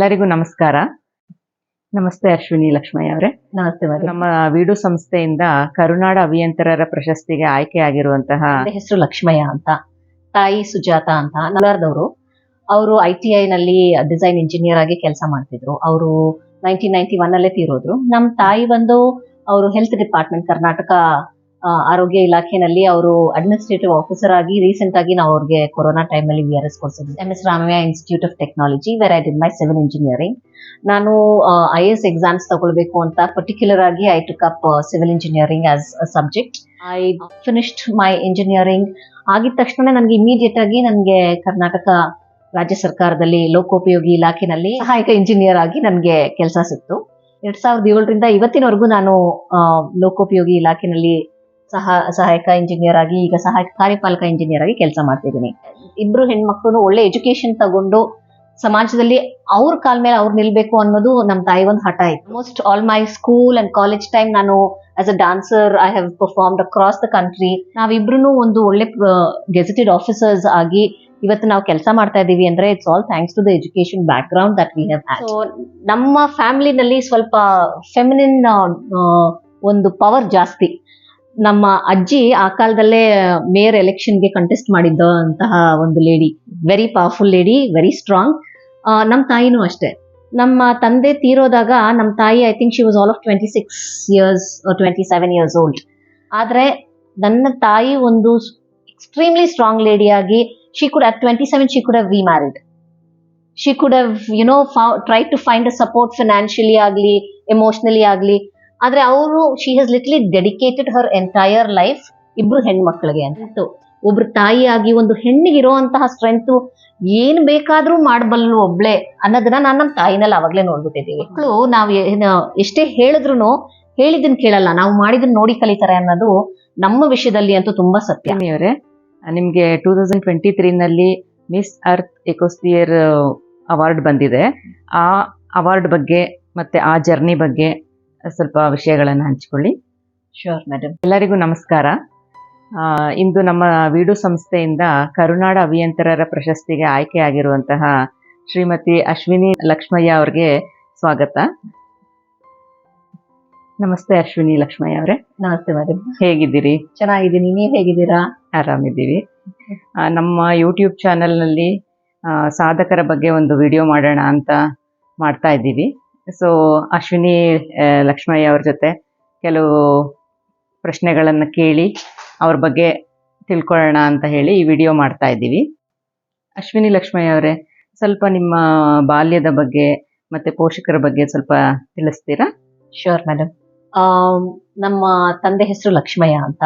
ಎಲ್ಲರಿಗೂ ನಮಸ್ಕಾರ. ನಮಸ್ತೆ ಅಶ್ವಿನಿ ಲಕ್ಷ್ಮಯ್ಯ ಅವರೇ. ನಮಸ್ತೆ ನಮ್ಮ ವೀಡು ಸಂಸ್ಥೆಯಿಂದ ಕರುನಾಡ ಅಭಿಯಂತರರ ಪ್ರಶಸ್ತಿಗೆ ಆಯ್ಕೆಯಾಗಿರುವಂತಹ ಆಗಿರುವಂತಹ ಹೆಸರು ಲಕ್ಷ್ಮಯ್ಯ ಅಂತ ತಾಯಿ ಸುಜಾತ ಅಂತ. ನಲಾರ್ದವರು ಅವರು ಐ ಟಿ ಐ ನಲ್ಲಿ ಡಿಸೈನ್ ಇಂಜಿನಿಯರ್ ಆಗಿ ಕೆಲಸ ಮಾಡ್ತಿದ್ರು. ಅವರು ನೈನ್ಟೀನ್ ನೈನ್ಟಿ ಒನ್ ಅಲ್ಲೇ ತೀರೋದ್ರು. ನಮ್ಮ ತಾಯಿ ಬಂದು ಅವರು ಹೆಲ್ತ್ ಡಿಪಾರ್ಟ್ಮೆಂಟ್ ಕರ್ನಾಟಕ ಆರೋಗ್ಯ ಇಲಾಖೆನಲ್ಲಿ ಅವರು ಅಡ್ಮಿನಿಸ್ಟ್ರೇಟಿವ್ ಆಫೀಸರ್ ಆಗಿ ರೀಸೆಂಟ್ ಆಗಿ ನಾವು ಅವ್ರಿಗೆ ಕೊರೋನಾ ಟೈಮ್ ಅಲ್ಲಿ V R S ಕೊಡ್ಸಿದ್ವಿ. M S Ramaiah Institute of Technology where I my civil engineering ನಾನು ಐ ಎಸ್ ಎಕ್ಸಾಮ್ಸ್ ತಗೊಳ್ಬೇಕು ಅಂತ ಪರ್ಟಿಕ್ಯುಲರ್ ಆಗಿ I took up civil engineering as a subject I finished my engineering ಆಗಿದ ತಕ್ಷಣ ನನಗೆ immediate ಆಗಿ ನನಗೆ ಕರ್ನಾಟಕ ರಾಜ್ಯ ಸರ್ಕಾರದಲ್ಲಿ ಲೋಕೋಪಯೋಗಿ ಇಲಾಖೆನಲ್ಲಿ ಸಹಾಯಕ ಇಂಜಿನಿಯರ್ ಆಗಿ ನನಗೆ ಕೆಲಸ ಸಿಕ್ತು. ಎರಡ್ ಸಾವಿರದ ಏಳರಿಂದ ಇವತ್ತಿನವರೆಗೂ ನಾನು ಲೋಕೋಪಯೋಗಿ ಇಲಾಖೆನಲ್ಲಿ ಸಹ ಸಹಾಯಕ ಇಂಜಿನಿಯರ್ ಆಗಿ ಈಗ ಸಹಾಯಕ ಕಾರ್ಯಪಾಲಕ ಇಂಜಿನಿಯರ್ ಆಗಿ ಕೆಲಸ ಮಾಡ್ತಿದ್ದೀನಿ. ಇಬ್ರು ಹೆಣ್ಮಕ್ಳು ಒಳ್ಳೆ ಎಜುಕೇಶನ್ ತಗೊಂಡು ಸಮಾಜದಲ್ಲಿ ಅವ್ರ ಕಾಲ್ ಮೇಲೆ ಅವ್ರು ನಿಲ್ಬೇಕು ಅನ್ನೋದು ನಮ್ಮ ತಾಯಿ ಒಂದು ಹಠ ಇತ್ತು most all my school and college time ನಾನು as a dancer I have performed across the country ನಾವಿಬ್ರು ಒಂದು ಒಳ್ಳೆ ಗೆಜೆಟೆಡ್ ಆಫೀಸರ್ಸ್ ಆಗಿ ಇವತ್ತು ನಾವು ಕೆಲಸ ಮಾಡ್ತಾ ಇದ್ದೀವಿ ಅಂದ್ರೆ it's all thanks to the education background that we have so ನಮ್ಮ ಫ್ಯಾಮಿಲಿನಲ್ಲಿ ಸ್ವಲ್ಪ ಫೆಮಿನಿನ್ ಒಂದು ಪವರ್ ಜಾಸ್ತಿ. ನಮ್ಮ ಅಜ್ಜಿ ಆ ಕಾಲದಲ್ಲೇ ಮೇಯರ್ ಎಲೆಕ್ಷನ್ಗೆ ಕಂಟೆಸ್ಟ್ ಮಾಡಿದ್ದಂತಹ ಒಂದು lady very powerful lady very strong ನಮ್ಮ ತಾಯಿನೂ ಅಷ್ಟೇ. ನಮ್ಮ ತಂದೆ ತೀರೋದಾಗ ನಮ್ಮ ತಾಯಿ I think she was all of twenty six years twenty seven years old ಆದರೆ ನನ್ನ ತಾಯಿ ಒಂದು extremely strong ಲೇಡಿಯಾಗಿ she could at twenty seven she could have remarried she could have ಫಾ try to find a support financially ಆಗಲಿ emotionally ಆಗಲಿ. ಆದ್ರೆ ಅವರು she has literally dedicated her entire life ಇಬ್ರು ಹೆಣ್ಮಕ್ಳಿಗೆ ಅಂತ. ಒಬ್ರು ತಾಯಿಯಾಗಿ ಒಂದು ಹೆಣ್ಣಿಗೆ ಇರುವಂತಹ ಸ್ಟ್ರೆಂತ್ ಏನ್ ಬೇಕಾದ್ರೂ ಮಾಡಬಲ್ಲು ಒಬ್ಳೆ ಅನ್ನೋದನ್ನ ನಾನು ನಮ್ಮ ತಾಯಿನಲ್ಲಿ ಅವಾಗ್ಲೇ ನೋಡ್ಬಿಟ್ಟಿದ್ದೀವಿ ಮಕ್ಕಳು ನಾವು ಎಷ್ಟೇ ಹೇಳಿದ್ರು ಹೇಳಿದ್ದನ್ನ ಕೇಳಲ್ಲ. ನಾವು ಮಾಡಿದನ್ನ ನೋಡಿ ಕಲಿತಾರೆ ಅನ್ನೋದು ನಮ್ಮ ವಿಷಯದಲ್ಲಿ ಅಂತೂ ತುಂಬಾ ಸತ್ಯ. ಅವರೇ, ನಿಮಗೆ ಟೂ ತೌಸಂಡ್ ಟ್ವೆಂಟಿ ತ್ರೀನಲ್ಲಿ ಮಿಸ್ ಅರ್ತ್ ಎಕೋಸ್ಪಿಯರ್ ಅವಾರ್ಡ್ ಬಂದಿದೆ. ಆ ಅವಾರ್ಡ್ ಬಗ್ಗೆ ಮತ್ತೆ ಆ ಜರ್ನಿ ಬಗ್ಗೆ ಸ್ವಲ್ಪ ವಿಷಯಗಳನ್ನು ಹಂಚಿಕೊಳ್ಳಿ. ಶೋರ್ ಮೇಡಮ್ ಎಲ್ಲರಿಗೂ ನಮಸ್ಕಾರ. ಇಂದು ನಮ್ಮ ವೀಡು ಸಂಸ್ಥೆಯಿಂದ ಕರುನಾಡ ಅಭಿಯಂತರರ ಪ್ರಶಸ್ತಿಗೆ ಆಯ್ಕೆಯಾಗಿರುವಂತಹ ಶ್ರೀಮತಿ ಅಶ್ವಿನಿ ಲಕ್ಷ್ಮಯ್ಯ ಅವರಿಗೆ ಸ್ವಾಗತ. ನಮಸ್ತೆ ಅಶ್ವಿನಿ ಲಕ್ಷ್ಮಯ್ಯ ಅವರೇ. ನಮಸ್ತೆ ಮೇಡಮ್ ಹೇಗಿದ್ದೀರಿ? ಚೆನ್ನಾಗಿದ್ದೀನಿ. ನೀವು ಹೇಗಿದ್ದೀರಾ? ಆರಾಮಿದ್ದೀವಿ. ನಮ್ಮ ಯೂಟ್ಯೂಬ್ ಚಾನೆಲ್ನಲ್ಲಿ ಸಾಧಕರ ಬಗ್ಗೆ ಒಂದು ವಿಡಿಯೋ ಮಾಡೋಣ ಅಂತ ಮಾಡ್ತಾ ಇದ್ದೀವಿ. ಸೊ ಅಶ್ವಿನಿ ಲಕ್ಷ್ಮಯ್ಯ ಅವ್ರ ಜೊತೆ ಕೆಲವು ಪ್ರಶ್ನೆಗಳನ್ನು ಕೇಳಿ ಅವ್ರ ಬಗ್ಗೆ ತಿಳ್ಕೊಳ್ಳೋಣ ಅಂತ ಹೇಳಿ ಈ ವಿಡಿಯೋ ಮಾಡ್ತಾ ಇದ್ದೀವಿ. ಅಶ್ವಿನಿ ಲಕ್ಷ್ಮಯ್ಯ ಅವರೇ, ಸ್ವಲ್ಪ ನಿಮ್ಮ ಬಾಲ್ಯದ ಬಗ್ಗೆ ಮತ್ತೆ ಪೋಷಕರ ಬಗ್ಗೆ ಸ್ವಲ್ಪ ತಿಳಿಸ್ತೀರಾ? ಶೋರ್ ಮೇಡಮ್ ನಮ್ಮ ತಂದೆ ಹೆಸರು ಲಕ್ಷ್ಮಯ್ಯ ಅಂತ,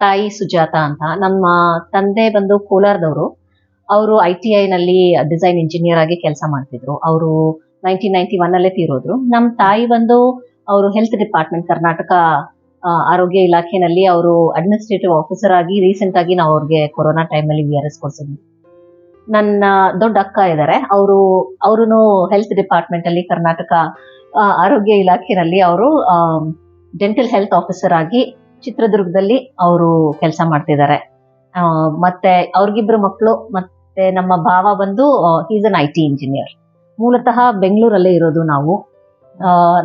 ತಾಯಿ ಸುಜಾತ ಅಂತ. ನಮ್ಮ ತಂದೆ ಬಂದು ಕೋಲಾರದವರು. ಅವರು ಐ ಟಿ ಐನಲ್ಲಿ ಡಿಸೈನ್ ಇಂಜಿನಿಯರ್ ಆಗಿ ಕೆಲಸ ಮಾಡ್ತಿದ್ರು. ಅವರು ನೈನ್ಟೀನ್ ನೈನ್ಟಿ ಒನ್ ಅಲ್ಲೇ ತೀರೋದ್ರು. ನಮ್ಮ ತಾಯಿ ಬಂದು ಅವರು ಹೆಲ್ತ್ ಡಿಪಾರ್ಟ್ಮೆಂಟ್ ಕರ್ನಾಟಕ ಆರೋಗ್ಯ ಇಲಾಖೆನಲ್ಲಿ ಅವರು ಅಡ್ಮಿನಿಸ್ಟ್ರೇಟಿವ್ ಆಫೀಸರ್ ಆಗಿ ರೀಸೆಂಟ್ ಆಗಿ ನಾವು ಅವ್ರಿಗೆ ಕೊರೋನಾ ಟೈಮಲ್ಲಿ ವಿ ಆರ್ ಎಸ್ ಕೊಡ್ಸಿದ್ವಿ. ನನ್ನ ದೊಡ್ಡ ಅಕ್ಕ ಇದ್ದಾರೆ ಅವರು ಅವರು ಹೆಲ್ತ್ ಡಿಪಾರ್ಟ್ಮೆಂಟ್ ಅಲ್ಲಿ ಕರ್ನಾಟಕ ಆರೋಗ್ಯ ಇಲಾಖೆನಲ್ಲಿ ಅವರು ಡೆಂಟಲ್ ಹೆಲ್ತ್ ಆಫೀಸರ್ ಆಗಿ ಚಿತ್ರದುರ್ಗದಲ್ಲಿ ಅವರು ಕೆಲಸ ಮಾಡ್ತಿದ್ದಾರೆ ಮತ್ತೆ ಅವ್ರಿಗಿಬ್ರು ಮಕ್ಕಳು ಮತ್ತೆ ನಮ್ಮ ಭಾವ ಬಂದು is an I T engineer ಮೂಲತಃ ಬೆಂಗಳೂರಲ್ಲೇ ಇರೋದು ನಾವು.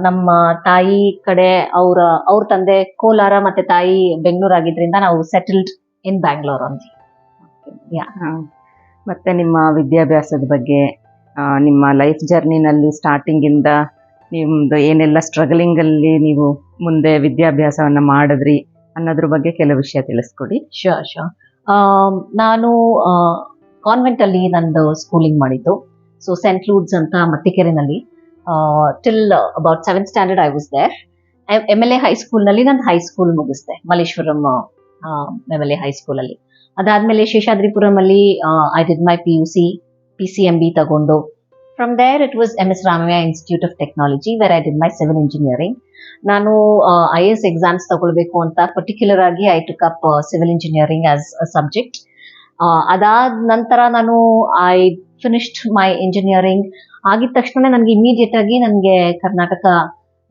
ನಮ್ಮ ತಾಯಿ ಕಡೆ ಅವರ ಅವ್ರ ತಂದೆ ಕೋಲಾರ ಮತ್ತೆ ತಾಯಿ ಬೆಂಗಳೂರು ಆಗಿದ್ರಿಂದ ನಾವು ಸೆಟಲ್ಡ್ ಇನ್ ಬ್ಯಾಂಗ್ಳೂರ್ ಅಂತ. ಮತ್ತೆ ನಿಮ್ಮ ವಿದ್ಯಾಭ್ಯಾಸದ ಬಗ್ಗೆ ನಿಮ್ಮ ಲೈಫ್ ಜರ್ನಿನಲ್ಲಿ ಸ್ಟಾರ್ಟಿಂಗಿಂದ ನಿಮ್ದು ಏನೆಲ್ಲ ಸ್ಟ್ರಗಲಿಂಗಲ್ಲಿ ನೀವು ಮುಂದೆ ವಿದ್ಯಾಭ್ಯಾಸವನ್ನು ಮಾಡಿದ್ರಿ ಅನ್ನೋದ್ರ ಬಗ್ಗೆ ಕೆಲವು ವಿಷಯ ತಿಳಿಸ್ಕೊಡಿ. ಶೋರ್ ಶೋರ್ ನಾನು ಕಾನ್ವೆಂಟ್ ಅಲ್ಲಿ ನಂದು ಸ್ಕೂಲಿಂಗ್ ಮಾಡಿದ್ದು. ಸೊ ಸೆಂಟ್ ಲೂಡ್ಸ್ ಅಂತ ಮತ್ತಿಕೆರೆನಲ್ಲಿ till about seventh standard I was there M L A ಹೈಸ್ಕೂಲ್ನಲ್ಲಿ ನಾನು ಹೈಸ್ಕೂಲ್ ಮುಗಿಸ್ದೆ, ಮಲ್ಲೇಶ್ವರಂ ಎಂ ಎಲ್ ಎ ಹೈಸ್ಕೂಲಲ್ಲಿ ಅದಾದ್ಮೇಲೆ ಶೇಷಾದ್ರಿಪುರಂ ಅಲ್ಲಿ I did my P U C P C M B ತಗೊಂಡು. From there it was M S Ramaiah Institute of Technology where I did my civil engineering ನಾನು I S exams ತಗೊಳ್ಬೇಕು ಅಂತ particular ಆಗಿ I took up civil engineering as a subject ಅದಾದ ನಂತರ ನಾನು I finished my engineering ಆಗಿದ ತಕ್ಷಣ ನನಗೆ ಇಮಿಡಿಯೇಟ್ ಆಗಿ ನನಗೆ ಕರ್ನಾಟಕ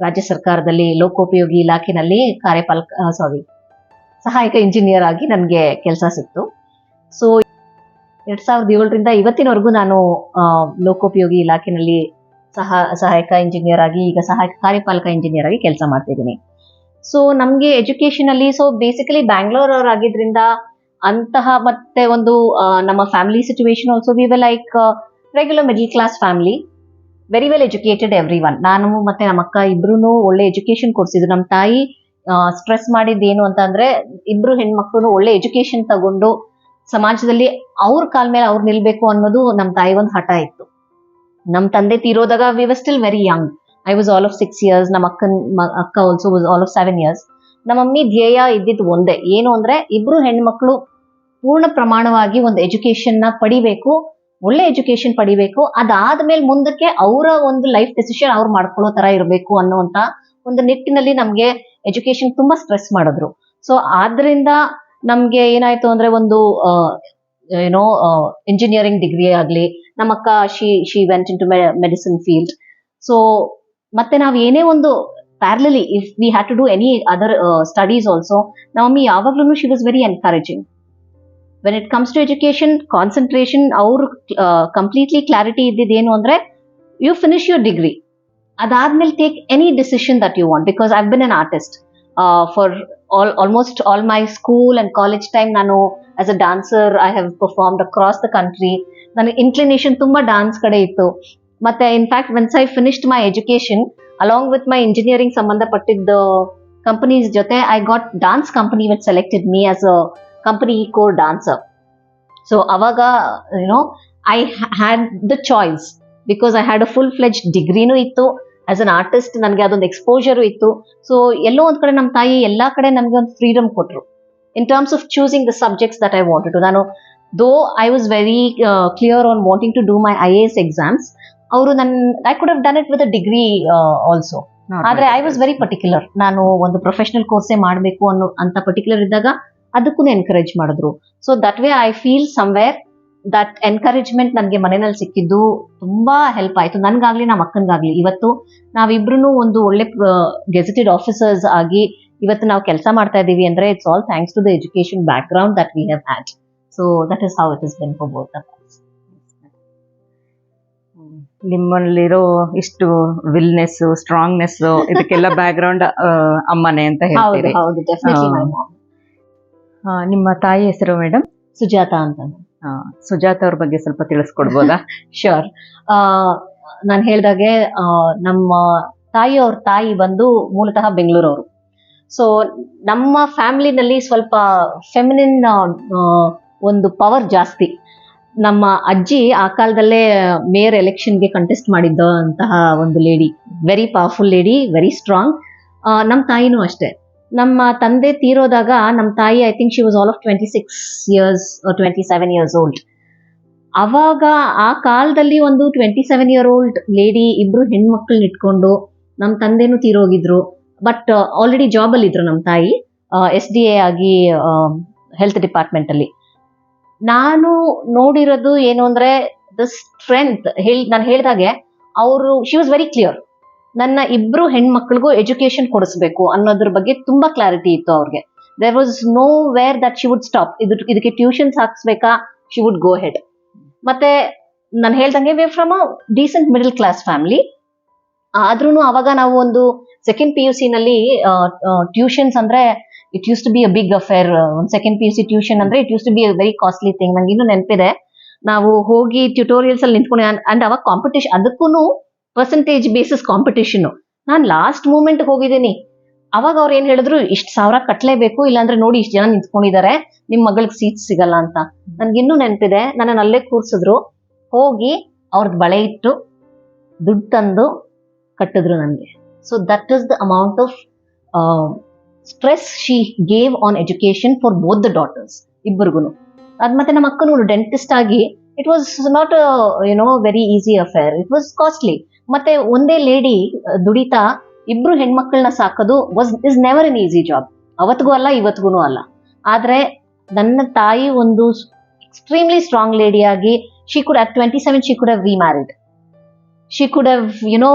ರಾಜ್ಯ ಸರ್ಕಾರದಲ್ಲಿ ಲೋಕೋಪಯೋಗಿ ಇಲಾಖೆನಲ್ಲಿ ಕಾರ್ಯಪಾಲಕ ಸಾರಿ ಸಹಾಯಕ ಇಂಜಿನಿಯರ್ ಆಗಿ ನನಗೆ ಕೆಲಸ ಸಿಕ್ತು. ಸೊ ಎರಡ್ ಸಾವಿರದ ಏಳರಿಂದ ಇವತ್ತಿನವರೆಗೂ ನಾನು ಲೋಕೋಪಯೋಗಿ ಇಲಾಖೆನಲ್ಲಿ ಸಹ, ಸಹಾಯಕ ಇಂಜಿನಿಯರ್ ಆಗಿ, ಈಗ ಸಹಾಯಕ ಕಾರ್ಯಪಾಲಕ ಇಂಜಿನಿಯರ್ ಆಗಿ ಕೆಲಸ ಮಾಡ್ತಿದ್ದೀನಿ. ಸೊ ನಮಗೆ ಎಜುಕೇಶನ್ ಅಲ್ಲಿ ಸೊ ಬೇಸಿಕಲಿ ಬ್ಯಾಂಗ್ಳೂರ್ ಅವ್ರು ಅಂತಹ ಮತ್ತೆ ಒಂದು ನಮ್ಮ family situation also we were like regular middle class family very well educated every one ನಾನು ಮತ್ತೆ ನಮ್ಮ ಅಕ್ಕ ಇಬ್ರು ಒಳ್ಳೆ ಎಜುಕೇಶನ್ ಕೊಡ್ಸಿದ್ರು. ನಮ್ಮ ತಾಯಿ ಸ್ಟ್ರೆಸ್ ಮಾಡಿದ್ದೇನು ಅಂತ ಅಂದ್ರೆ ಇಬ್ರು ಹೆಣ್ಮಕ್ಳು ಒಳ್ಳೆ ಎಜುಕೇಶನ್ ತಗೊಂಡು ಸಮಾಜದಲ್ಲಿ ಅವ್ರ ಕಾಲ್ ಮೇಲೆ ಅವ್ರು ನಿಲ್ಬೇಕು ಅನ್ನೋದು ನಮ್ಮ ತಾಯಿ ಒಂದು ಹಠ ಇತ್ತು. ನಮ್ಮ ತಂದೆ ತೀರೋದಾಗ we were still very young I was all of six years ನಮ್ಮ ಅಕ್ಕನ್ ಅಕ್ಕ also was all of seven years ನಮ್ಮ ಮಮ್ಮಿ ಧ್ಯೇಯ ಇದ್ದಿದ್ದು ಒಂದೇ. ಏನು ಅಂದ್ರೆ ಇಬ್ರು ಹೆಣ್ಮಕ್ಳು ಪೂರ್ಣ ಪ್ರಮಾಣವಾಗಿ ಒಂದು ಎಜುಕೇಶನ್ನ ಪಡಿಬೇಕು, ಒಳ್ಳೆ ಎಜುಕೇಶನ್ ಪಡಿಬೇಕು, ಅದಾದ್ಮೇಲೆ ಮುಂದಕ್ಕೆ ಅವರ ಒಂದು ಲೈಫ್ ಡೆಸಿಷನ್ ಅವ್ರು ಮಾಡ್ಕೊಳ್ಳೋ ತರ ಇರಬೇಕು ಅನ್ನುವಂತ ಒಂದು ನಿಟ್ಟಿನಲ್ಲಿ ನಮ್ಗೆ ಎಜುಕೇಶನ್ ತುಂಬಾ ಸ್ಟ್ರೆಸ್ ಮಾಡಿದ್ರು. ಸೊ ಆದ್ರಿಂದ ನಮ್ಗೆ ಏನಾಯ್ತು ಅಂದ್ರೆ ಒಂದು ಏನೋ ಇಂಜಿನಿಯರಿಂಗ್ ಡಿಗ್ರಿ ಆಗ್ಲಿ, ನಮ್ಮ ಅಕ್ಕ she she went into medicine field so ಮತ್ತೆ ನಾವ್ ಏನೇ ಒಂದು parallelly if we had to do any other studies also ನಮ್ಮ ಯಾವಾಗ್ಲೂ she was very encouraging when it comes to education concentration ಅವ್ರು ಕಂಪ್ಲೀಟ್ಲಿ ಕ್ಲಾರಿಟಿ ಇದ್ದಿದ್ದೇನು ಅಂದ್ರೆ ಯು ಫಿನಿಶ್ ಯುವರ್ ಡಿಗ್ರಿ ಅದಾದ್ಮೇಲೆ take any decision that you want because I been an artist for all almost all my school and college time ನಾನು as a dancer I have performed across the country ನನ್ನ inclination ತುಂಬಾ dance ಕಡೆ ಇತ್ತು. ಮತ್ತೆ in fact once I finished my education along with my engineering ಸಂಬಂಧಪಟ್ಟಿದ್ದ companies ಜೊತೆ I got dance company with selected me as a company core dancer so ಅವಾಗ you know I had the choice because I had a full fledged ಡಿಗ್ರಿನೂ ಇತ್ತು. As an artist ನನಗೆ ಅದೊಂದು exposure ಇತ್ತು. So ಎಲ್ಲೋ ಒಂದ್ ಕಡೆ ನಮ್ಮ ತಾಯಿ ಎಲ್ಲಾ ಕಡೆ ನಮಗೆ ಒಂದು ಫ್ರೀಡಮ್ ಕೊಟ್ಟರು in terms of choosing the subjects that I wanted to ನಾನು though I was very clear on wanting to do my I A S exams ಅವರು ನನ್ನ I could have done it with a degree also ಆದ್ರೆ I was very particular ನಾನು ಒಂದು professional ಕೋರ್ಸೇ ಮಾಡಬೇಕು ಅನ್ನೋ ಅಂತ particular ಇದ್ದಾಗ ಅದಕ್ಕೂ ಎನ್ಕರೇಜ್ ಮಾಡಿದ್ರು. So that way I feel somewhere that encouragement ನನಗೆ ಮನೆಯಲ್ಲಿ ಸಿಕ್ಕಿದ್ದು ತುಂಬಾ ಹೆಲ್ಪ್ ಆಯ್ತು. ನನ್ಗಾಗ್ಲಿ ನಮ್ಮ ಅಕ್ಕನಿಗಾಗ್ಲಿ. ಇವತ್ತು ನಾವಿಬ್ರು ಒಂದು ಒಳ್ಳೆ ಗೆಜೆಟೆಡ್ ಆಫೀಸರ್ಸ್ ಆಗಿ ಇವತ್ತು ನಾವು ಕೆಲಸ ಮಾಡ್ತಾ ಇದ್ದೀವಿ ಅಂದ್ರೆ it's all thanks to the education background that we have had so that is how it is been for both ನಿಮ್ಮಲ್ಲಿರೋ ಇಷ್ಟು ವಿಲ್ನೆಸ್ ಸ್ಟ್ರಾಂಗ್ನೆಸ್ ಇದಕ್ಕೆಲ್ಲ ಬ್ಯಾಕ್ ಗ್ರೌಂಡ್ ಅಮ್ಮನೆ ಅಂತ ಹೇಳ್ತೀರಿ. ನಿಮ್ಮ ತಾಯಿ ಹೆಸರು ಮೇಡಮ್ ಸುಜಾತ ಅಂತ ಸುಜಾತ ಅವ್ರ ಬಗ್ಗೆ ಸ್ವಲ್ಪ ತಿಳಿಸ್ಕೊಡ್ಬೋದಾ? ಶೋರ್ ನಾನು ಹೇಳ್ದಾಗೆ ನಮ್ಮ ತಾಯಿ ಅವ್ರ ತಾಯಿ ಬಂದು ಮೂಲತಃ ಬೆಂಗಳೂರವರು. ಸೊ ನಮ್ಮ ಫ್ಯಾಮಿಲಿನಲ್ಲಿ ಸ್ವಲ್ಪ ಫೆಮಿನಿನ್ ಒಂದು ಪವರ್ ಜಾಸ್ತಿ. ನಮ್ಮ ಅಜ್ಜಿ ಆ ಕಾಲದಲ್ಲೇ ಮೇಯರ್ ಎಲೆಕ್ಷನ್ಗೆ ಕಂಟೆಸ್ಟ್ ಮಾಡಿದ್ದಂತಹ ಒಂದು lady very powerful lady very strong ನಮ್ಮ ತಾಯಿನೂ ಅಷ್ಟೇ. ನಮ್ಮ ತಂದೆ ತೀರೋದಾಗ ನಮ್ಮ ತಾಯಿ I think she was all of twenty six years twenty seven years old ಅವಾಗ ಆ ಕಾಲದಲ್ಲಿ ಒಂದು twenty seven year old lady ಇಬ್ರು ಹೆಣ್ಮಕ್ಳನ್ನ ಇಟ್ಕೊಂಡು ನಮ್ಮ ತಂದೆನೂ ತೀರೋಗಿದ್ರು. ಬಟ್ ಆಲ್ರೆಡಿ ಜಾಬ್ ಅಲ್ಲಿ ಇದ್ರು ನಮ್ಮ ತಾಯಿ ಎಸ್ ಡಿ ಎ ಆಗಿ ಹೆಲ್ತ್ ಡಿಪಾರ್ಟ್ಮೆಂಟ್ ಅಲ್ಲಿ. ನಾನು ನೋಡಿರೋದು ಏನು ಅಂದ್ರೆ ದ ಸ್ಟ್ರೆಂತ್ ಹೇಳಿ, ನಾನು ಹೇಳಿದಾಗೆ, ಅವರು ಶಿ ವಾಸ್ ವೆರಿ ಕ್ಲಿಯರ್ ನನ್ನ ಇಬ್ರು ಹೆಣ್ಮಕ್ಳಿಗೂ ಎಜುಕೇಶನ್ ಕೊಡಿಸ್ಬೇಕು ಅನ್ನೋದ್ರ ಬಗ್ಗೆ ತುಂಬಾ ಕ್ಲಾರಿಟಿ ಇತ್ತು ಅವ್ರಿಗೆ. There was no where that she would stop ಇದು, ಇದಕ್ಕೆ ಟ್ಯೂಷನ್ಸ್ ಹಾಕ್ಸ್ಬೇಕಾ ಶಿ ವುಡ್ ಗೋ ಹೆಡ್ ಮತ್ತೆ ನಾನು ಹೇಳ್ದಂಗೆ we from a decent middle class family ಆದ್ರೂ ಅವಾಗ ನಾವು ಒಂದು ಸೆಕೆಂಡ್ ಪಿ ಯು ಸಿ ನಲ್ಲಿ ಟ್ಯೂಷನ್ಸ್ ಅಂದ್ರೆ it use to be a big affair ಒಂದು second P U C tuition ಅಂದ್ರೆ it use to be a very costly thing ನಂಗೆ ಇನ್ನೂ ನೆನಪಿದೆ. ನಾವು ಹೋಗಿ ಟ್ಯೂಟೋರಿಯಲ್ಸ್ ಅಲ್ಲಿ ನಿಂತ್ಕೊಂಡು. ಅಂಡ್ ಅವಾಗ ಕಾಂಪಿಟೇಷನ್ ಅದಕ್ಕೂ ಪರ್ಸೆಂಟೇಜ್ ಬೇಸಿಸ್ ಕಾಂಪಿಟೇಷನ್ ನಾನು ಲಾಸ್ಟ್ ಮೂಮೆಂಟ್ ಹೋಗಿದ್ದೀನಿ. ಅವಾಗ ಅವ್ರು ಏನ್ ಹೇಳಿದ್ರು, ಇಷ್ಟು ಸಾವಿರ ಕಟ್ಲೇಬೇಕು, ಇಲ್ಲಾಂದ್ರೆ ನೋಡಿ ಇಷ್ಟು ಜನ ನಿಂತ್ಕೊಂಡಿದ್ದಾರೆ ನಿಮ್ ಮಗಳಿಗೆ ಸೀಟ್ ಸಿಗಲ್ಲ ಅಂತ. ನನ್ಗಿನ್ನೂ ನೆನಪಿದೆ, ನನ್ನನ್ನು ಅಲ್ಲೇ ಕೂರ್ಸಿದ್ರು. ಹೋಗಿ ಅವ್ರದ್ದು ಬಳೆ ಇಟ್ಟು ದುಡ್ಡು ತಂದು ಕಟ್ಟಿದ್ರು ನನಗೆ. So that is the amount of stress she gave on education for both the daughters ಇಬ್ಬರಿಗೂ ಅದ್ ಮತ್ತೆ ನಮ್ಮ ಅಕ್ಕನೂ ಡೆಂಟಿಸ್ಟ್ ಆಗಿ it was not you know very easy affair it was costly ಮತ್ತೆ ಒಂದೇ ಲೇಡಿ ದುಡಿತಾ ಇಬ್ರು ಹೆಣ್ಮಕ್ಳನ್ನ ಸಾಕೋದು was is never an easy job ಅವತ್ತಿಗೂ ಅಲ್ಲ ಇವತ್ತಿಗೂ ಅಲ್ಲ. ಆದ್ರೆ ನನ್ನ ತಾಯಿ ಒಂದು ಎಕ್ಸ್ಟ್ರೀಮ್ಲಿ ಸ್ಟ್ರಾಂಗ್ ಲೇಡಿ ಆಗಿ she could at twenty seven she could have remarried she could have you know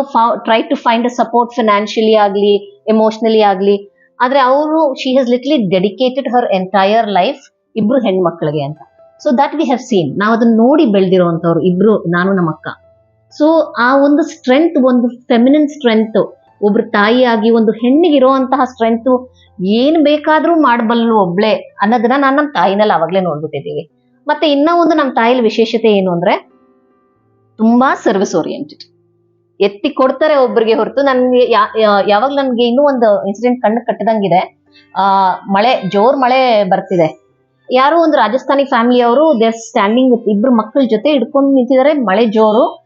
try to find a support financially ಆಗಲಿ ಎಮೋಷನಲಿ ಆಗಲಿ. ಆದ್ರೆ ಅವರು she has literally dedicated her entire life ಇಬ್ರು ಹೆಣ್ಮಕ್ಳಿಗೆ ಅಂತ. So that we have seen ನಾವು ಅದನ್ನ ನೋಡಿ ಬೆಳೆದಿರುವಂತವ್ರು ಇಬ್ರು, ನಾನು ನಮ್ಮ ಅಕ್ಕ ಸೊ ಆ ಒಂದು ಸ್ಟ್ರೆಂತ್ ಒಂದು ಫೆಮಿನಿನ್ ಸ್ಟ್ರೆಂತ್ ಒಬ್ರು ತಾಯಿಯಾಗಿ ಒಂದು ಹೆಣ್ಣಿಗೆ ಇರುವಂತಹ ಸ್ಟ್ರೆಂತ್ ಏನ್ ಬೇಕಾದ್ರೂ ಮಾಡಬಲ್ಲು ಒಬ್ಳೆ ಅನ್ನೋದನ್ನ ನಾನು ನಮ್ಮ ತಾಯಿನಲ್ಲಿ ಅವಾಗ್ಲೇ ನೋಡ್ಬಿಟ್ಟಿದ್ದೀವಿ. ಮತ್ತೆ ಇನ್ನ ಒಂದು ನಮ್ಮ ತಾಯಿಲಿ ವಿಶೇಷತೆ ಏನು ಅಂದ್ರೆ ತುಂಬಾ ಸರ್ವಿಸ್ ಓರಿಯೆಂಟೆಡ್ ಎತ್ತಿ ಕೊಡ್ತಾರೆ ಒಬ್ರಿಗೆ ಹೊರತು. ನನ್ಗೆ ಯಾವಾಗ ನನ್ಗೆ ಇನ್ನೂ ಒಂದು ಇನ್ಸಿಡೆಂಟ್ ಕಣ್ಣು ಕಟ್ಟದಂಗಿದೆ. ಆ, ಮಳೆ, ಜೋರ್ ಮಳೆ ಬರ್ತಿದೆ. ಯಾರೋ ಒಂದು ರಾಜಸ್ಥಾನಿ ಫ್ಯಾಮಿಲಿ ಅವರು ದೇರ್ ಸ್ಟ್ಯಾಂಡಿಂಗ್ ವಿತ್ ಇಬ್ರು ಮಕ್ಕಳ ಜೊತೆ ಹಿಡ್ಕೊಂಡು ನಿಂತಿದ್ದಾರೆ. ಮಳೆ ಜೋರು.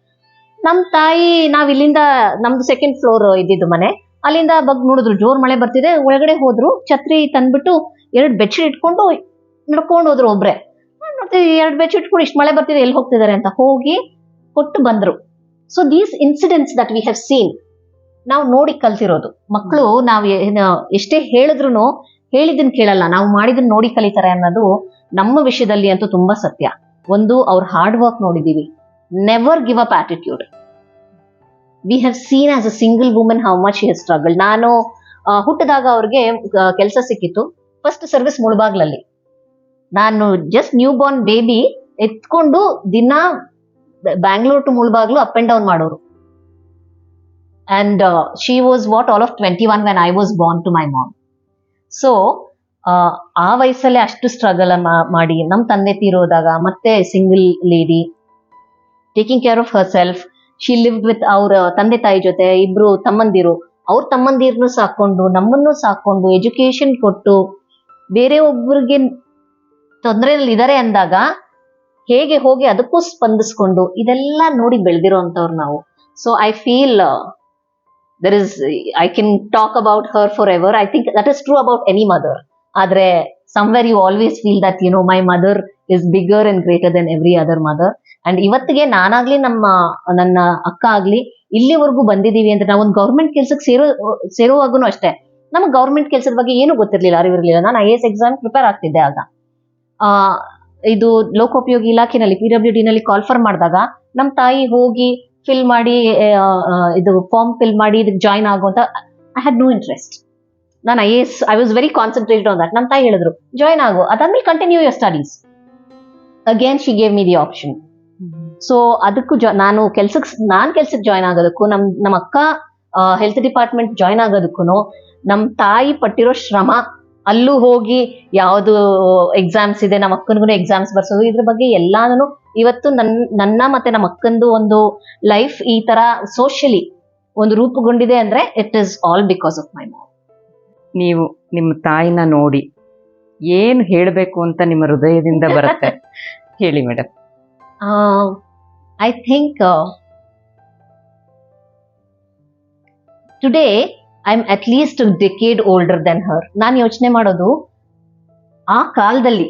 ನಮ್ ತಾಯಿ ನಾವ್ ಇಲ್ಲಿಂದ ನಮ್ದು ಸೆಕೆಂಡ್ ಫ್ಲೋರ್ ಇದ್ದಿದ್ದು ಮನೆ. ಅಲ್ಲಿಂದ ಬಗ್ ನೋಡಿದ್ರು, ಜೋರ್ ಮಳೆ ಬರ್ತಿದೆ. ಒಳಗಡೆ ಹೋದ್ರು, ಛತ್ರಿ ತಂದ್ಬಿಟ್ಟು ಎರಡು ಬೆಡ್ಶೀಟ್ ಇಟ್ಕೊಂಡು ನಡ್ಕೊಂಡು ಹೋದ್ರು ಒಬ್ರೆ. ನೋಡ್ತೀವಿ ಎರಡು ಬೆಡ್ಶೀಟ್ ಇಟ್ಕೊಂಡು ಇಷ್ಟು ಮಳೆ ಬರ್ತಿದೆ, ಎಲ್ಲಿ ಹೋಗ್ತಿದ್ದಾರೆ ಅಂತ ಹೋಗಿ ಕೊಟ್ಟು ಬಂದ್ರು. So these incidents that we have seen ನಾವು ನೋಡಿ ಕಲ್ತಿರೋದು. ಮಕ್ಕಳು ನಾವು ಎಷ್ಟೇ ಹೇಳಿದ್ರು ಹೇಳಿದನ್ ಕೇಳಲ್ಲ. ನಾವು ಮಾಡಿದನ್ ನೋಡಿ ಕಲಿತಾರೆ ಅನ್ನೋದು ನಮ್ಮ ವಿಷಯದಲ್ಲಿ ಅಂತೂ ತುಂಬಾ ಸತ್ಯ. ಒಂದು, ಅವ್ರ ಹಾರ್ಡ್ ವರ್ಕ್ ನೋಡಿದೀವಿ. Never give up attitude we have seen as a single women how much he struggle ನಾನು ಹುಟ್ಟಿದಾಗ ಅವ್ರಿಗೆ ಕೆಲಸ ಸಿಕ್ಕಿತ್ತು. ಫಸ್ಟ್ ಸರ್ವಿಸ್ ಮುಳುಬಾಗ್ಲಲ್ಲಿ. ನಾನು ಜಸ್ಟ್ ನ್ಯೂ ಬಾರ್ನ್ ಬೇಬಿ ಎತ್ಕೊಂಡು ದಿನ Bangalore to Mulbagal up and down ಮಾಡೋರು. And she was what all of twenty one when I was born to my mom so ಆ ವಯಸ್ಸಲ್ಲೇ ಅಷ್ಟು ಸ್ಟ್ರಗಲ್ ಮಾಡಿ ನಮ್ಮ ತಂದೆ ತೀರೋದಾಗ ಮತ್ತೆ single lady taking care of herself she live with ಅವ್ರ ತಂದೆ ತಾಯಿ ಜೊತೆ, ಇಬ್ರು ತಮ್ಮಂದಿರು. ಅವ್ರ ತಮ್ಮಂದಿರ್ನು ಸಾಕೊಂಡು, ನಮ್ಮನ್ನು ಸಾಕೊಂಡು ಎಜುಕೇಶನ್ ಕೊಟ್ಟು ಬೇರೆ ಒಬ್ಬರಿಗೆ ತೊಂದರೆಯಲ್ಲಿ ಇದಾರೆ ಅಂದಾಗ ಹೇಗೆ ಹೋಗಿ ಅದಕ್ಕೂ ಸ್ಪಂದಿಸ್ಕೊಂಡು ಇದೆಲ್ಲ ನೋಡಿ ಬೆಳೆದಿರೋ ಅಂಥವ್ರು ನಾವು. So I feel there is I can talk about her forever I think that is true about any mother ಆದ್ರೆ somewhere you always feel that you know my mother is bigger and greater then every other mother and ಇವತ್ತಿಗೆ ನಾನಾಗ್ಲಿ ನಮ್ಮ, ನನ್ನ ಅಕ್ಕ ಆಗ್ಲಿ ಇಲ್ಲಿವರೆಗೂ ಬಂದಿದೀವಿ ಅಂದ್ರೆ ನಾವು ಗೌರ್ಮೆಂಟ್ ಕೆಲ್ಸಕ್ಕೆ ಸೇರೋ ಸೇರುವಾಗೂ ಅಷ್ಟೇ. ನಮಗೆ ಗೌರ್ಮೆಂಟ್ ಕೆಲಸದ ಬಗ್ಗೆ ಏನು ಗೊತ್ತಿರ್ಲಿಲ್ಲ, ಅರಿವಿರಲಿಲ್ಲ. ನಾನು ಐ ಎಸ್ ಎಕ್ಸಾಮ್ ಪ್ರಿಪೇರ್ ಆಗ್ತಿದ್ದೆ ಆಗ. ಇದು ಲೋಕೋಪಯೋಗಿ ಇಲಾಖೆನಲ್ಲಿ ಪಿ ಡಬ್ಲ್ಯೂ ಡಿನಲ್ಲಿ ಕಾಲ್ಫರ್ ಮಾಡಿದಾಗ ನಮ್ಮ ತಾಯಿ ಹೋಗಿ ಫಿಲ್ ಮಾಡಿ ಇದು ಫಾರ್ಮ್ ಫಿಲ್ ಮಾಡಿ ಇದಕ್ಕೆ ಜಾಯ್ನ್ ಆಗುವಂತ ಐ ಹ್ಯಾಡ್ ನೋ ಇಂಟ್ರೆಸ್ಟ್ ನಾನು I S I was very concentrated on that ನಮ್ಮ ತಾಯಿ ಹೇಳಿದ್ರು ಜಾಯ್ನ್ ಆಗು. ಅದಾದ್ಮೇಲೆ continue your studies again she gave me the option so ಅದಕ್ಕೂ ನಾನು ಕೆಲ್ಸಕ್ಕೆ ನಾನ್ ಕೆಲ್ಸಕ್ಕೆ ಜಾಯ್ನ್ ಆಗೋದಕ್ಕೂ ನಮ್ ನಮ್ಮ ಅಕ್ಕ ಹೆಲ್ತ್ ಡಿಪಾರ್ಟ್ಮೆಂಟ್ ಜಾಯ್ನ್ ಆಗೋದಕ್ಕೂ ನಮ್ ತಾಯಿ ಪಟ್ಟಿರೋ ಶ್ರಮ ಅಲ್ಲೂ ಹೋಗಿ ಯಾವುದು ಎಕ್ಸಾಮ್ಸ್ ಇದೆ ನಮ್ಮ ಅಕ್ಕನಿಗೂ ಎಕ್ಸಾಮ್ಸ್ ಬರ್ಸೋದು ಇದ್ರ ಬಗ್ಗೆ ಎಲ್ಲಾನು ಇವತ್ತು ನನ್ ನನ್ನ ಮತ್ತೆ ನಮ್ಮ ಅಕ್ಕಂದು ಒಂದು ಲೈಫ್ ಈ ತರ ಸೋಷಿಯಲಿ ಒಂದು ರೂಪುಗೊಂಡಿದೆ ಅಂದ್ರೆ it is all because of my mom ನೀವು ನಿಮ್ಮ ತಾಯಿನ ನೋಡಿ ಏನು ಹೇಳಬೇಕು ಅಂತ ನಿಮ್ಮ ಹೃದಯದಿಂದ ಬರುತ್ತೆ. ಹೇಳಿ madam I think today I am at least decade older then her ನಾನು ಯೋಚನೆ ಮಾಡೋದು, ಆ ಕಾಲದಲ್ಲಿ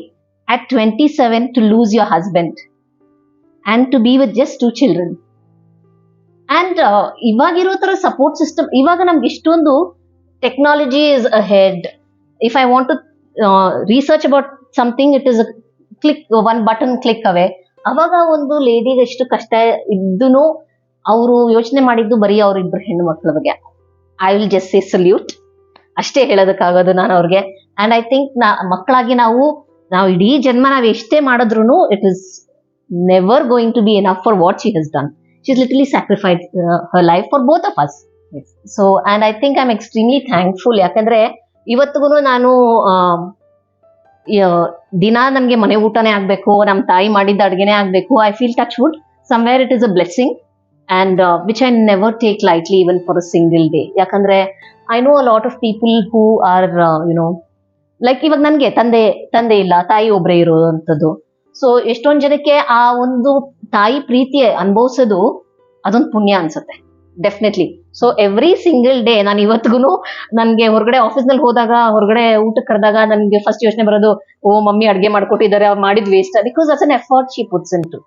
at twenty seven to lose your husband and to be with just two children and ಇವಾಗಿರೋ ಥರ ಸಪೋರ್ಟ್ ಸಿಸ್ಟಮ್ ಇವಾಗ ನಮ್ಗೆ ಇಷ್ಟೊಂದು technology is ahead if I want to research about something it is click one button click away ಅವಾಗ ಒಂದು ಲೇಡಿಗೆ ಎಷ್ಟು ಕಷ್ಟ ಇದ್ದುನು ಅವರು ಯೋಚನೆ ಮಾಡಿದ್ದು ಬರೀ ಅವ್ರಿಬ್ರು ಹೆಣ್ಣು ಮಕ್ಕಳ ಬಗ್ಗೆ. I will just say salute ಅಷ್ಟೇ ಹೇಳೋದಕ್ಕಾಗೋದು ನಾನು ಅವ್ರಿಗೆ. ಅಂಡ್ ಐ ಥಿಂಕ್ ನಾ, ಮಕ್ಕಳಾಗಿ ನಾವು ನಾವು ಇಡೀ ಜನ್ಮ ನಾವು ಎಷ್ಟೇ ಮಾಡಿದ್ರು it is never going to be enough for what she has done she is literally sacrificed her life for both of us so and I think I am extremely thankful ಯಾಕಂದ್ರೆ ಇವತ್ತಿಗೂ ನಾನು ದಿನ ನಮ್ಗೆ ಮನೆ ಊಟನೇ ಆಗ್ಬೇಕು ನಮ್ಮ ತಾಯಿ ಮಾಡಿದ್ದ ಅಡ್ಗೆನೇ ಆಗ್ಬೇಕು. I feel touch wood somewhere it is a blessing and which I never take lightly even for a single day ಯಾಕಂದ್ರೆ I know a lot of people who are you know like ಇವಾಗ ನನ್ಗೆ ತಂದೆ ತಂದೆ ಇಲ್ಲ, ತಾಯಿ ಒಬ್ರೆ ಇರೋವಂಥದ್ದು. So ಎಷ್ಟೊಂದ್ ಜನಕ್ಕೆ ಆ ಒಂದು ತಾಯಿ ಪ್ರೀತಿ ಅನುಭವಿಸೋದು ಅದೊಂದು ಪುಣ್ಯ ಅನ್ಸುತ್ತೆ. Definitely so every single day ನಾನು ಇವತ್ತಿಗೂ ನನ್ಗೆ ಹೊರಗಡೆ ಆಫೀಸ್ನಲ್ಲಿ ಹೋದಾಗ, ಹೊರಗಡೆ ಊಟಕ್ಕೆ ಕರೆದಾಗ ನನ್ಗೆ ಫಸ್ಟ್ ಯೋಚನೆ ಬರೋದು, ಓ, ಮಮ್ಮಿ ಅಡುಗೆ ಮಾಡ್ಕೊಟ್ಟಿದ್ದಾರೆ ಅವ್ರು ಮಾಡಿದ್ waste because as an effort she puts in to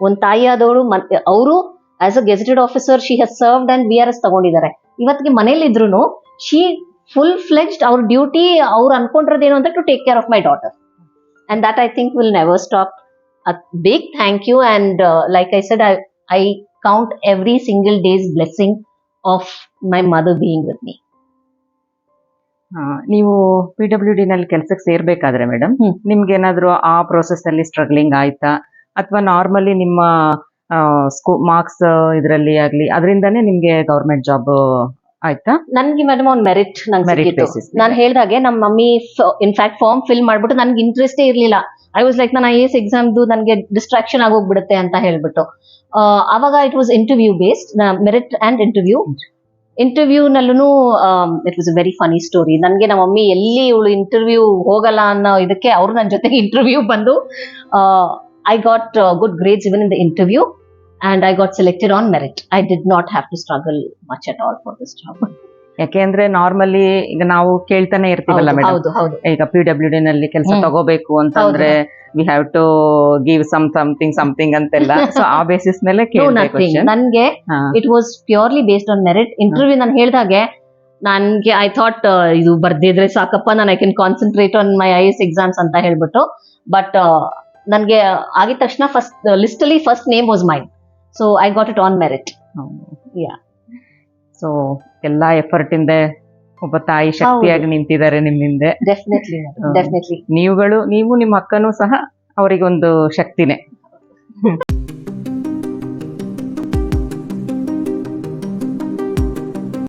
ಒಂದ್ ತಾಯಿ ಆದವಳು ಅವರು as a gazetted officer she has served and we are as ತಗೊಂಡಿದ್ದಾರೆ. ಇವತ್ತಿಗೆ ಮನೇಲಿ ಇದ್ರು ಶಿ ಫುಲ್ ಫ್ಲೆಜ್ಡ್ ಅವ್ರ ಡ್ಯೂಟಿ ಅವ್ರು ಅನ್ಕೊಂಡಿರೋದೇನು ಅಂತ to take care of my daughter and that I think will never stop big thank you and like I said I every every days day's of my mother mother being with me. ನೀವು P W D ನಲ್ಲಿ ಕೆಲಸಕ್ಕೆ ಸೇರ್ಬೇಕಾದ್ರೆ madam. ನಿಮ್ಗೆ ಏನಾದ್ರು ಆ process ಅಲ್ಲಿ struggling ಆಯ್ತಾ ಅಥವಾ normally ನಿಮ್ಮ ಸ್ಕೂ ಮಾರ್ಕ್ಸ್ ಇದರಲ್ಲಿ ಆಗ್ಲಿ ಅದರಿಂದಾನೇ ನಿಮ್ಗೆ ಗೌರ್ಮೆಂಟ್ ಜಾಬ್ ಆಯ್ತಾ ನನ್ಗೆ ಮೇಡಮ್ ಅವ್ನ್ ಮೆರಿಟ್ ನಂಗೆ. ನಾನು ಹೇಳ್ದಾಗೆ ನಮ್ಮ ಮಮ್ಮಿ ಇನ್ಫ್ಯಾಕ್ಟ್ ಫಾರ್ಮ್ ಫಿಲ್ ಮಾಡ್ಬಿಟ್ಟು ನನ್ಗೆ ಇಂಟ್ರೆಸ್ಟೇ ಇರ್ಲಿಲ್ಲ ಐ ವಾಸ್ ಲೈಕ್ ನಾನು ಐ ಎಸ್ ಎಕ್ಸಾಮ್ದು ನನಗೆ ಡಿಸ್ಟ್ರಾಕ್ಷನ್ ಆಗೋಗ್ಬಿಡುತ್ತೆ ಅಂತ ಹೇಳ್ಬಿಟ್ಟು ಆ, ಅವಾಗ it was interview based merit and interview ಇಂಟರ್ವ್ಯೂನಲ್ಲೂ it was a very funny story ನನಗೆ ನಮ್ಮ ಮಮ್ಮಿ ಎಲ್ಲಿ ಇವಳು ಇಂಟರ್ವ್ಯೂ ಹೋಗಲ್ಲ ಅನ್ನೋ ಇದಕ್ಕೆ ಅವರು ನನ್ನ ಜೊತೆಗೆ ಇಂಟರ್ವ್ಯೂ ಬಂದು I got good grades even in the interview and I got selected on merit I did not have to struggle much at all for this job ಯಾಕೆಂದ್ರೆ ನಾರ್ಮಲಿ ಈಗ ನಾವು ಕೇಳ್ತಾನೆ ಇರ್ತೀವಲ್ಲ ಮೇಡಮ್ ಈಗ ಪಿ ಡಬ್ಲ್ಯೂ ಡಿ ನಲ್ಲಿ ಕೆಲಸ. ತಗೋಬೇಕು ಅಂತಂದ್ರೆ we have to give some something something ಅಂತೆಲ್ಲ. ಸೊ ಆ ಬೇಸಿಸ್ ಮೇಲೆ ನನ್ಗೆ it was purely based on merit interview ನಾನು ಹೇಳ್ದಾಗೆ ನನ್ಗೆ ಐ ಥಾಟ್ ಇದು ಬರ್ದಿದ್ರೆ ಸಾಕಪ್ಪ ನಾನು I can concentrate on my I S exams ಅಂತ ಹೇಳ್ಬಿಟ್ಟು. ಬಟ್ ನನ್ಗೆ ಆಗಿದ ತಕ್ಷಣ ಫಸ್ಟ್ ಲಿಸ್ಟ್ ಅಲ್ಲಿ first name was mine so I got it on merit Yeah. So ಎಲ್ಲಾ ಎಫರ್ಟ್ ಇಂದ ಒಬ್ಬ ತಾಯಿ ಶಕ್ತಿಯಾಗಿ ನಿಂತಿದ್ದಾರೆ ನಿಮ್ ಹಿಂದೆ. ಡೆಫಿನೆಟ್ಲಿ ಹ್ಮ್. ಡೆಫಿನೆಟ್ಲಿ ನೀವುಗಳು ನೀವು ನಿಮ್ಮ ಅಕ್ಕನೂ ಸಹ ಅವರಿಗೊಂದು ಶಕ್ತಿನೇ.